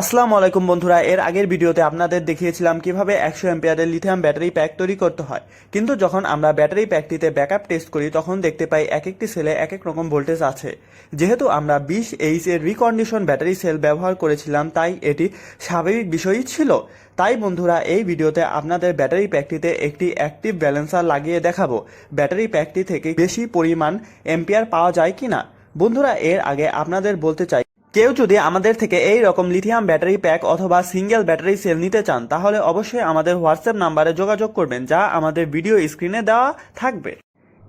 আসসালামু আলাইকুম বন্ধুরা, এর আগের ভিডিওতে আপনাদের দেখিয়েছিলাম কীভাবে একশো এম্পিয়ারের লিথিয়াম ব্যাটারি প্যাক তৈরি করতে হয়। কিন্তু যখন আমরা ব্যাটারি প্যাকটিতে ব্যাকআপ টেস্ট করি, তখন দেখতে পাই এক একটি সেলে এক এক রকম ভোল্টেজ আছে। যেহেতু আমরা বিশ এইচ এর রিকন্ডিশন ব্যাটারি সেল ব্যবহার করেছিলাম, তাই এটি স্বাভাবিক বিষয়ই ছিল। তাই বন্ধুরা, এই ভিডিওতে আপনাদের ব্যাটারি প্যাকটিতে একটি অ্যাক্টিভ ব্যালেন্সার লাগিয়ে দেখাবো। ব্যাটারি প্যাকটি থেকে বেশি পরিমাণ এম্পিয়ার পাওয়া যায় কিনা? বন্ধুরা, এর আগে আপনাদের বলতে চাই কেউ যদি আমাদের থেকে এই রকম লিথিয়াম ব্যাটারি প্যাক অথবা সিঙ্গেল ব্যাটারি সেল নিতে চান, তাহলে অবশ্যই আমাদের হোয়াটসঅ্যাপ নাম্বারে যোগাযোগ করবেন, যা আমাদের ভিডিও স্ক্রিনে দেওয়া থাকবে।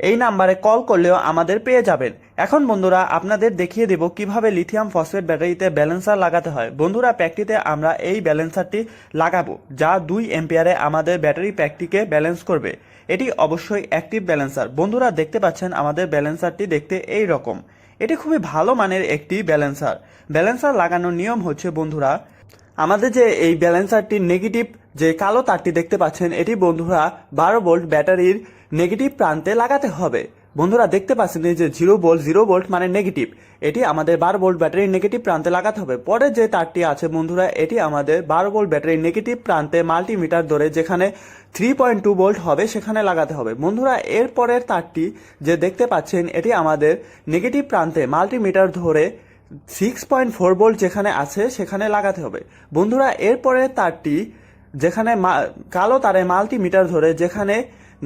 এই নাম্বারে কল করলেও আমাদের পেয়ে যাবেন। এখন বন্ধুরা, আপনাদের দেখিয়ে দেব কীভাবে লিথিয়াম ফসফেট ব্যাটারিতে ব্যালেন্সার লাগাতে হয়। বন্ধুরা প্যাকটিতে আমরা এই ব্যালেন্সারটি লাগাবো, যা দুই এম্পিয়ারে আমাদের ব্যাটারি প্যাকটিকে ব্যালেন্স করবে। এটি অবশ্যই অ্যাক্টিভ ব্যালেন্সার বন্ধুরা, দেখতে পাচ্ছেন, আমাদের ব্যালেন্সারটি দেখতে এই রকম। এটি খুবই ভালো মানের একটি ব্যালেন্সার। ব্যালেন্সার লাগানোর নিয়ম হচ্ছে, বন্ধুরা, আমাদের যে এই ব্যালেন্সারটির নেগেটিভ যে কালো তারটি দেখতে পাচ্ছেন, এটি, বন্ধুরা, বারো ভোল্ট ব্যাটারির নেগেটিভ প্রান্তে লাগাতে হবে। বন্ধুরা, দেখতে পাচ্ছেন যে জিরো ভোল্ট জিরো ভোল্ট মানে নেগেটিভ এটি আমাদের বারো ভোল্ট ব্যাটারির নেগেটিভ প্রান্তে লাগাতে হবে। পরে যে তারটি আছে বন্ধুরা, এটি আমাদের বারো ভোল্ট ব্যাটারির নেগেটিভ প্রান্তে মাল্টিমিটার ধরে যেখানে থ্রি পয়েন্ট টু ভোল্ট হবে, সেখানে লাগাতে হবে। বন্ধুরা, এর পরের তারটি যে দেখতে পাচ্ছেন, এটি আমাদের নেগেটিভ প্রান্তে মাল্টিমিটার ধরে সিক্স পয়েন্ট ফোর ভোল্ট যেখানে আছে, সেখানে লাগাতে হবে। বন্ধুরা এরপরে তারটি যেখানে কালো তারে মাল্টিমিটার ধরে যেখানে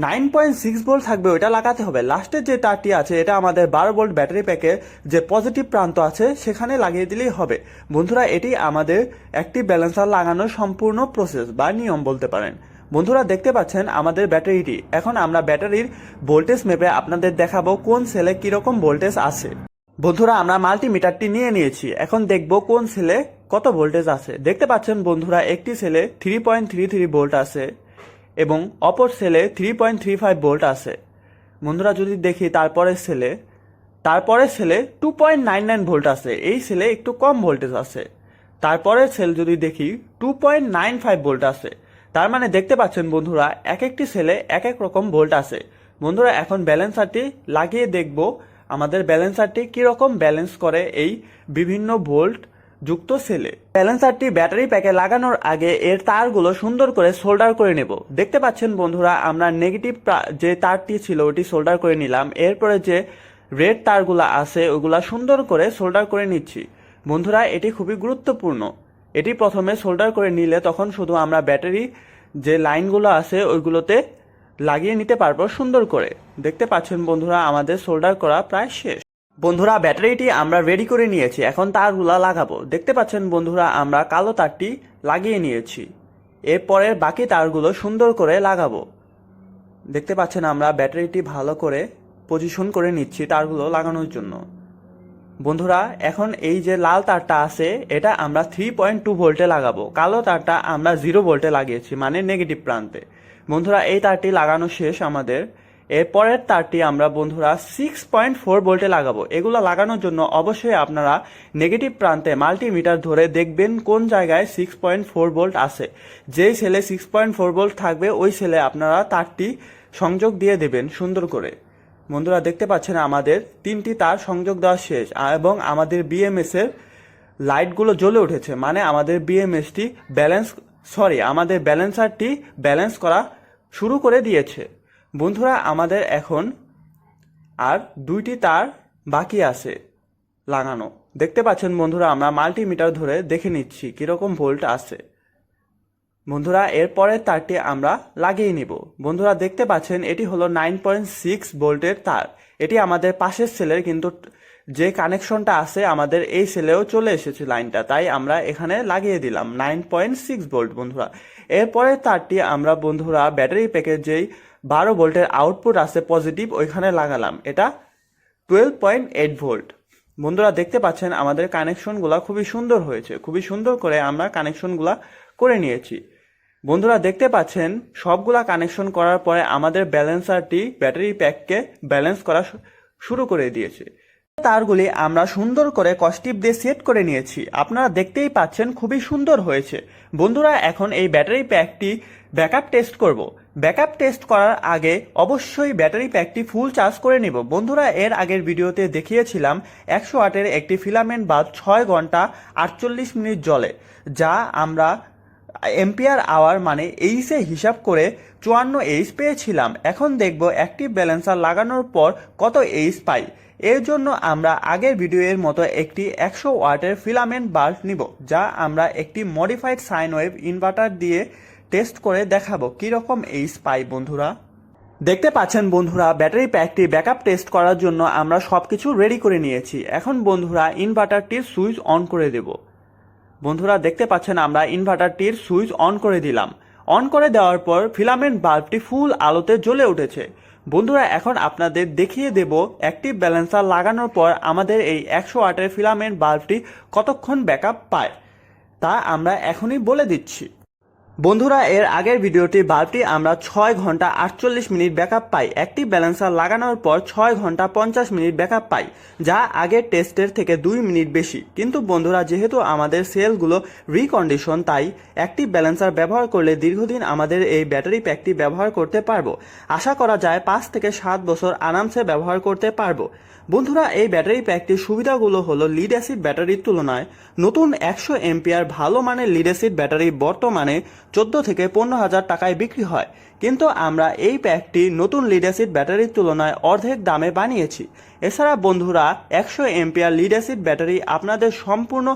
নাইন পয়েন্ট সিক্স ভোল্ট থাকবে, ওইটা লাগাতে হবে। লাস্টের যে তারটি আছে, এটা আমাদের বারো ভোল্ট ব্যাটারি প্যাকের যে পজিটিভ প্রান্ত আছে, সেখানে লাগিয়ে দিলেই হবে। বন্ধুরা, এটি আমাদের একটি ব্যালেন্সার লাগানোর সম্পূর্ণ প্রসেস বা নিয়ম বলতে পারেন। বন্ধুরা, দেখতে পাচ্ছেন আমাদের ব্যাটারিটি। এখন আমরা ব্যাটারির ভোল্টেজ মেপে আপনাদের দেখাবো কোন সেলে কীরকম ভোল্টেজ আছে। বন্ধুরা, আমরা মাল্টিমিটারটি নিয়ে নিয়েছি। এখন দেখব কোন সেলে কত ভোল্টেজ আছে। দেখতে পাচ্ছেন বন্ধুরা, একটি সেলে three point three three volt আছে। এবং অপর সেলে three point three five volt আছে। বন্ধুরা, যদি দেখি তারপরের সেলে তারপরের সেলে two point nine nine volt আছে। এই সেলে একটু কম ভোল্টেজ আছে। তারপরের সেল যদি দেখি two point nine five volt আছে। তার মানে দেখতে পাচ্ছেন বন্ধুরা এক একটি সেলে এক এক রকম ভোল্ট আছে। বন্ধুরা, এখন ব্যালেন্সারটি লাগিয়ে দেখব, আমাদের ব্যালেন্সারটি কীরকম ব্যালেন্স করে এই বিভিন্ন ভোল্ট যুক্ত সেলে। ব্যালেন্সারটি ব্যাটারি প্যাকে লাগানোর আগে এর তারগুলো সুন্দর করে সোল্ডার করে নেব। দেখতে পাচ্ছেন বন্ধুরা, আমরা নেগেটিভ যে তারটি ছিল ওটি সোল্ডার করে নিলাম। এরপরে যে রেড তারগুলো আছে, ওগুলা সুন্দর করে সোল্ডার করে নিচ্ছি। বন্ধুরা, এটি খুবই গুরুত্বপূর্ণ। এটি প্রথমে সোল্ডার করে নিলে তখন শুধু আমরা ব্যাটারি যে লাইনগুলো আছে, ওইগুলোতে লাগিয়ে নিতে পারব সুন্দর করে। দেখতে পাচ্ছেন বন্ধুরা, আমাদের সোল্ডার করা প্রায় শেষ। বন্ধুরা, ব্যাটারিটি আমরা রেডি করে নিয়েছি। এখন তারগুলা লাগাবো। দেখতে পাচ্ছেন বন্ধুরা, আমরা কালো তারটি লাগিয়ে নিয়েছি। এরপরের বাকি তারগুলো সুন্দর করে লাগাবো। দেখতে পাচ্ছেন আমরা ব্যাটারিটি ভালো করে পজিশন করে নিচ্ছি তারগুলো লাগানোর জন্য। বন্ধুরা, এখন এই যে লাল তারটা আছে, এটা আমরা থ্রি পয়েন্ট টু ভোল্টে লাগাবো। কালো তারটা আমরা জিরো ভোল্টে লাগিয়েছি মানে নেগেটিভ প্রান্তে। বন্ধুরা, এই তারটি লাগানো শেষ আমাদের। এরপরের তারটি আমরা, বন্ধুরা সিক্স পয়েন্ট ফোর ভোল্টে লাগাবো। এগুলো লাগানোর জন্য অবশ্যই আপনারা নেগেটিভ প্রান্তে মাল্টিমিটার ধরে দেখবেন কোন জায়গায় সিক্স পয়েন্ট ফোর ভোল্ট আছে। যেই সেলে সিক্স পয়েন্ট ফোর ভোল্ট থাকবে, ওই সেলে আপনারা তারটি সংযোগ দিয়ে দেবেন সুন্দর করে। বন্ধুরা, দেখতে পাচ্ছেন আমাদের তিনটি তার সংযোগ দেওয়া শেষ এবং আমাদের বিএমএস এর লাইটগুলো জ্বলে উঠেছে। মানে আমাদের বিএমএসটি ব্যালেন্স সরি আমাদের ব্যালেন্সারটি ব্যালেন্স করা শুরু করে দিয়েছে। বন্ধুরা, আমাদের এখন আর দুইটি তার বাকি আছে লাগানো। দেখতে পাচ্ছেন বন্ধুরা, আমরা মাল্টিমিটার ধরে দেখে নিচ্ছি কীরকম ভোল্ট আছে। বন্ধুরা, এরপরের তারটি আমরা লাগিয়ে নিব। বন্ধুরা, দেখতে পাচ্ছেন, এটি হলো নাইন পয়েন্ট সিক্স ভোল্টের তার। এটি আমাদের পাশের সেলের, কিন্তু যে কানেকশনটা আছে, আমাদের এই সেলেও চলে এসেছে লাইনটা, তাই আমরা এখানে লাগিয়ে দিলাম নাইন পয়েন্ট সিক্স ভোল্ট, বন্ধুরা। এরপরের তারটি আমরা, বন্ধুরা, ব্যাটারি প্যাকের যেই বারো ভোল্টের আউটপুট আছে, পজিটিভ, ওইখানে লাগালাম। এটা টুয়েলভ পয়েন্ট এইট ভোল্ট। বন্ধুরা, দেখতে পাচ্ছেন, আমাদের কানেকশনগুলো খুবই সুন্দর হয়েছে। খুবই সুন্দর করে আমরা কানেকশনগুলো করে নিয়েছি। বন্ধুরা, দেখতে পাচ্ছেন, সবগুলা কানেকশন করার পরে আমাদের ব্যালেন্সারটি, ব্যাটারি প্যাককে ব্যালেন্স করা শুরু করে দিয়েছে। তারগুলি আমরা সুন্দর করে কস্টিপ দিয়ে সেট করে নিয়েছি। আপনারা দেখতেই পাচ্ছেন খুবই সুন্দর হয়েছে। বন্ধুরা, এখন এই ব্যাটারি প্যাকটি ব্যাকআপ টেস্ট করব। ব্যাকআপ টেস্ট করার আগে অবশ্যই ব্যাটারি প্যাকটি ফুল চার্জ করে নিব। বন্ধুরা, এর আগের ভিডিওতে দেখিয়েছিলাম, একশো ওয়াটের একটি ফিলামেন্ট বাল্ব ছয় ঘণ্টা আটচল্লিশ মিনিট জলে যা আমরা এম্পিয়ার আওয়ার মানে এইসে হিসাব করে চুয়ান্ন এইচ পেয়েছিলাম। এখন দেখব অ্যাক্টিভ ব্যালেন্সার লাগানোর পর কত এইচ পাই। এর জন্য আমরা আগের ভিডিওর মতো একটি একশো ওয়াটের ফিলামেন্ট বাল্ব নিব, যা আমরা একটি মডিফাইড সাইন ওয়েভ ইনভার্টার দিয়ে টেস্ট করে দেখাবো। কীরকম এইচ পাই বন্ধুরা? দেখতে পাচ্ছেন, বন্ধুরা, ব্যাটারি প্যাকটি ব্যাকআপ টেস্ট করার জন্য আমরা সব কিছু রেডি করে নিয়েছি। এখন, বন্ধুরা, ইনভার্টারটির সুইচ অন করে দেব। বন্ধুরা, দেখতে পাচ্ছেন, আমরা ইনভার্টারটির সুইচ অন করে দিলাম। অন করে দেওয়ার পর ফিলামেন্ট বাল্বটি ফুল আলোতে জ্বলে উঠেছে। বন্ধুরা, এখন আপনাদের দেখিয়ে দেব অ্যাক্টিভ ব্যালেন্সার লাগানোর পর আমাদের এই একশো ওয়াটের ফিলামেন্ট বাল্বটি কতক্ষণ ব্যাকআপ পায়, তা আমরা এখনই বলে দিচ্ছি। বন্ধুরা, এর আগের ভিডিওটি বাল্বটি আমরা ছয় ঘণ্টা আটচল্লিশ মিনিট ব্যাকআপ পাই। অ্যাক্টিভ ব্যালেন্সার লাগানোর পর ছয় ঘণ্টা পঞ্চাশ মিনিট ব্যাকআপ পাই, যা আগের টেস্টের থেকে দুই মিনিট বেশি। কিন্তু বন্ধুরা, যেহেতু আমাদের সেলগুলো রিকন্ডিশন, তাই অ্যাক্টিভ ব্যালেন্সার ব্যবহার করলে দীর্ঘদিন আমাদের এই ব্যাটারি প্যাকটি ব্যবহার করতে পারব। আশা করা যায়, পাঁচ থেকে সাত বছর আরামসে ব্যবহার করতে পারব। বন্ধুরা, এই ব্যাটারি প্যাকটির সুবিধাগুলো হলো লিড অ্যাসিড ব্যাটারির তুলনায় নতুন একশো এমপিআর ভালো মানের লিড অ্যাসিড ব্যাটারি বর্তমানে চোদ্দ থেকে পনেরো হাজার টাকায় বিক্রি হয়। কিন্তু আমরা এই প্যাকটি নতুন লিড অ্যাসিড ব্যাটারির তুলনায় অর্ধেক দামে বানিয়েছি। এছাড়া বন্ধুরা, একশো এমপিআর লিড অ্যাসিড ব্যাটারি আপনাদের সম্পূর্ণ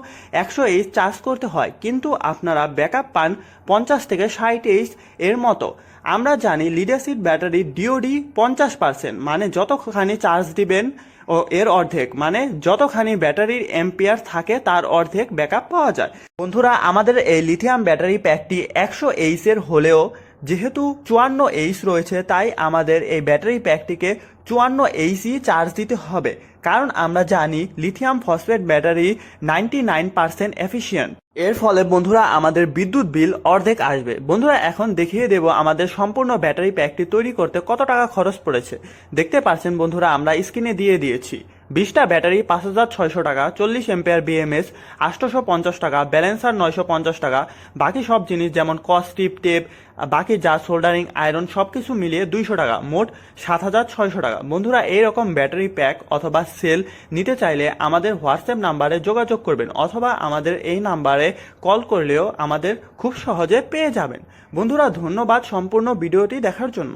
একশো এইচ চার্জ করতে হয়। কিন্তু আপনারা ব্যাকআপ পান পঞ্চাশ থেকে ষাট এইচ এর মতো। আমরা জানি লিড অ্যাসিড ব্যাটারির ডিওডি পঞ্চাশ পার্সেন্ট মানে যতখানি চার্জ দিবেন ও এর অর্ধেক মানে যতখানি ব্যাটারির এম্পিয়ার থাকে তার অর্ধেক ব্যাকআপ পাওয়া যায়। বন্ধুরা, আমাদের এই লিথিয়াম ব্যাটারি প্যাকটি একশো এইচের হলেও যেহেতু চুয়ান্ন এইচ রয়েছে, তাই আমাদের এই ব্যাটারি প্যাকটিকে চুয়ান্ন এইসি চার্জ দিতে হবে, কারণ আমরা জানি lithium phosphate battery ninety nine percent efficient এর ফলে বন্ধুরা, আমাদের বিদ্যুৎ বিল অর্ধেক আসবে। বন্ধুরা, এখন দেখিয়ে দেব আমাদের সম্পূর্ণ ব্যাটারি প্যাকটি তৈরি করতে কত টাকা খরচ পড়েছে। দেখতে পাচ্ছেন বন্ধুরা, আমরা স্ক্রিনে দিয়ে দিয়েছি। বিশটা ব্যাটারি পাঁচ হাজার ছয়শো টাকা, চল্লিশ এম্পেয়ার বিএমএস আটশোশো পঞ্চাশ টাকা, ব্যালেন্সার নয়শো পঞ্চাশ টাকা, বাকি সব জিনিস যেমন কস্টিপ টেপ বাকি যা সোল্ডারিং আয়রন সব কিছু মিলিয়ে দুইশো টাকা, মোট সাত হাজার ছয়শো টাকা। বন্ধুরা, এইরকম ব্যাটারি প্যাক অথবা সেল নিতে চাইলে আমাদের হোয়াটসঅ্যাপ নাম্বারে যোগাযোগ করবেন অথবা আমাদের এই নাম্বারে কল করলেও আমাদের খুব সহজে পেয়ে যাবেন। বন্ধুরা, ধন্যবাদ সম্পূর্ণ ভিডিওটি দেখার জন্য।